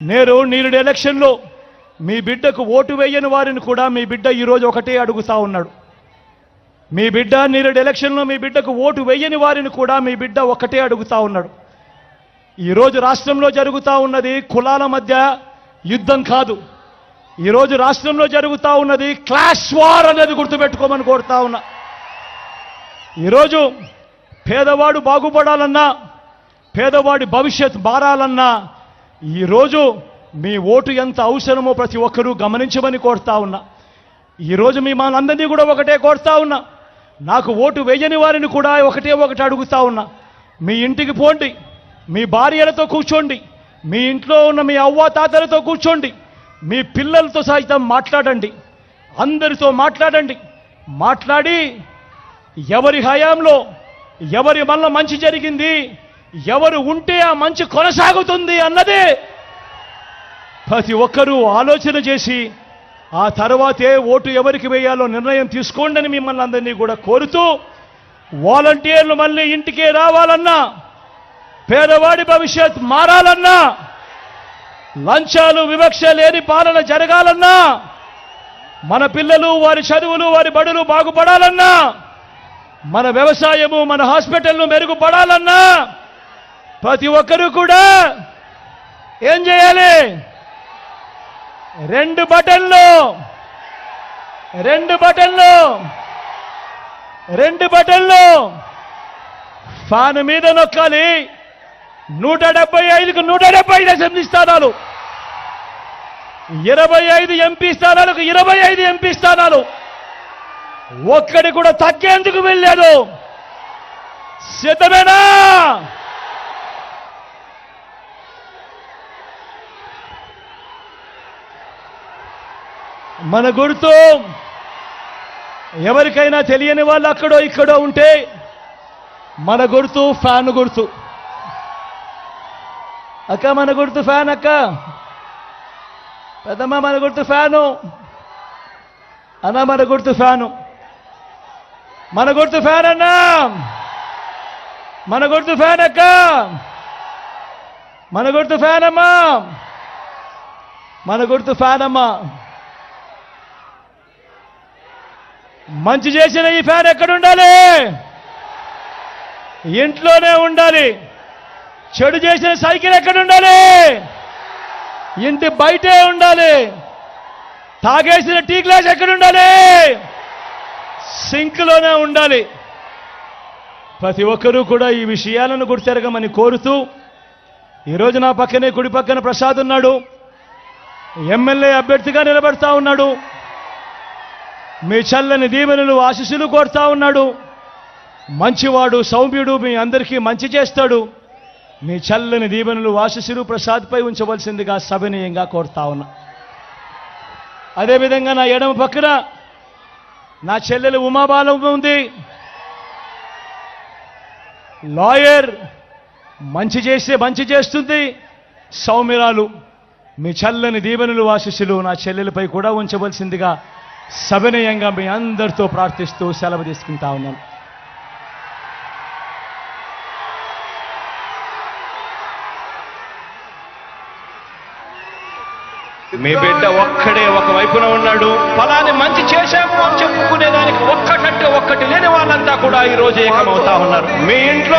నేను నీరుడు ఎలక్షన్లో మీ బిడ్డకు ఓటు వేయని వారిని కూడా మీ బిడ్డ ఈరోజు ఒకటే అడుగుతా ఉన్నాడు. మీ బిడ్డ నీరుడు ఎలక్షన్లో మీ బిడ్డకు ఓటు వేయని వారిని కూడా మీ బిడ్డ ఒకటే అడుగుతా ఉన్నాడు. ఈరోజు రాష్ట్రంలో జరుగుతూ ఉన్నది కులాల మధ్య యుద్ధం కాదు. ఈరోజు రాష్ట్రంలో జరుగుతూ ఉన్నది క్లాష్ వార్ అనేది గుర్తుపెట్టుకోమని కోరుతా ఉన్నా. ఈరోజు పేదవాడు బాగుపడాలన్నా పేదవాడి భవిష్యత్ మారాలన్నా ఈరోజు మీ ఓటు ఎంత అవసరమో ప్రతి ఒక్కరూ గమనించమని కోరుతా ఉన్నా. ఈరోజు మీ మనందరినీ కూడా ఒకటే కోరుతా ఉన్నా. నాకు ఓటు వేయని వారిని కూడా ఒకటే ఒకటి అడుగుతా ఉన్నా. మీ ఇంటికి పోండి మీ భార్యలతో కూర్చోండి మీ ఇంట్లో ఉన్న మీ అవ్వ తాతలతో కూర్చోండి మీ పిల్లలతో సైతం మాట్లాడండి అందరితో మాట్లాడండి. మాట్లాడి ఎవరి హయాంలో ఎవరి వల్ల మంచి జరిగింది ఎవరు ఉంటే ఆ మంచి కొనసాగుతుంది అన్నదే ప్రతి ఒక్కరూ ఆలోచన చేసి ఆ తర్వాతే ఓటు ఎవరికి వేయాలో నిర్ణయం తీసుకోండి అని మిమ్మల్ని అందరినీ కూడా కోరుతూ వాలంటీర్లు మళ్ళీ ఇంటికే రావాలన్నా పేదవాడి భవిష్యత్ మారాలన్నా లంచాలు వివక్ష లేని పాలన జరగాలన్నా మన పిల్లలు వారి చదువులు వారి బడులు బాగుపడాలన్నా మన వ్యవసాయము మన హాస్పిటల్ను మెరుగుపడాలన్నా ప్రతి ఒక్కరూ కూడా ఏం చేయాలి? రెండు బటన్లు రెండు బటన్లు రెండు బటన్లు ఫ్యాన్ మీద నొక్కాలి. నూట డెబ్బై ఐదుకు నూట డెబ్బై ఐదు అసెంబ్లీ స్థానాలు. ఇరవై ఐదు ఎంపీ స్థానాలకు ఇరవై ఐదు ఎంపీ స్థానాలు. ఒక్కడి కూడా తగ్గేందుకు వెళ్ళాడు సిద్ధమేనా? మన గుర్తు ఎవరికైనా తెలియని వాళ్ళు అక్కడో ఇక్కడో ఉంటే మన గుర్తు ఫ్యాన్ గుర్తు. అక్క మన గుర్తు ఫ్యాన్ అక్క. పెద్దమ్మ మన గుర్తు ఫ్యాను. అన్న మన గుర్తు ఫ్యాను. మన గుర్తు ఫ్యాన్ అన్నా. మన గుర్తు ఫ్యాన్ అక్క. మన గుర్తు ఫ్యాన్ అమ్మా. మన గుర్తు ఫ్యాన్ అమ్మా. మంచి చేసిన ఈ ఫ్యాన్ ఎక్కడ ఉండాలి ఇంట్లోనే ఉండాలి. చెడు చేసిన సైకిల్ ఎక్కడ ఉండాలి ఇంటి బయటే ఉండాలి. తాగేసిన టీ గ్లాస్ ఎక్కడ ఉండాలి సింక్లోనే ఉండాలి. ప్రతి ఒక్కరూ కూడా ఈ విషయాలను గుర్తెరగమని కోరుతూ ఈరోజు నా పక్కనే కుడి పక్కన ప్రసాద్ ఉన్నాడు. ఎమ్మెల్యే అభ్యర్థిగా నిలబడతా ఉన్నాడు. మీ చల్లని దీవెనలు ఆశీస్సులు కోరుతా ఉన్నాడు. మంచివాడు సౌమ్యుడు మీ అందరికీ మంచి చేస్తాడు. మీ చల్లని దీవెనలు ఆశీస్సులు ప్రసాద్పై ఉంచవలసిందిగా సవినీయంగా కోరుతా ఉన్నా. అదేవిధంగా నా ఎడమ పక్కన నా చెల్లెలు ఉమాబాలం ఉంది. లాయర్ మంచి చేస్తే మంచి చేస్తుంది. సౌమ్యరాలు మీ చల్లని దీవెనలు ఆశీస్సులు నా చెల్లెలపై కూడా ఉంచవలసిందిగా సవినయంగా మీ అందరితో ప్రార్థిస్తూ సెలవు తీసుకుంటా ఉన్నాను. మీ బిడ్డ ఒక్కడే ఒక వైపున ఉన్నాడు. ఫలాన్ని మంచి చేశాము అని చెప్పుకునే దానికి ఒక్కటంటే ఒక్కటి లేని వాళ్ళంతా కూడా ఈ రోజు ఏకమవుతా ఉన్నారు. మీ ఇంట్లో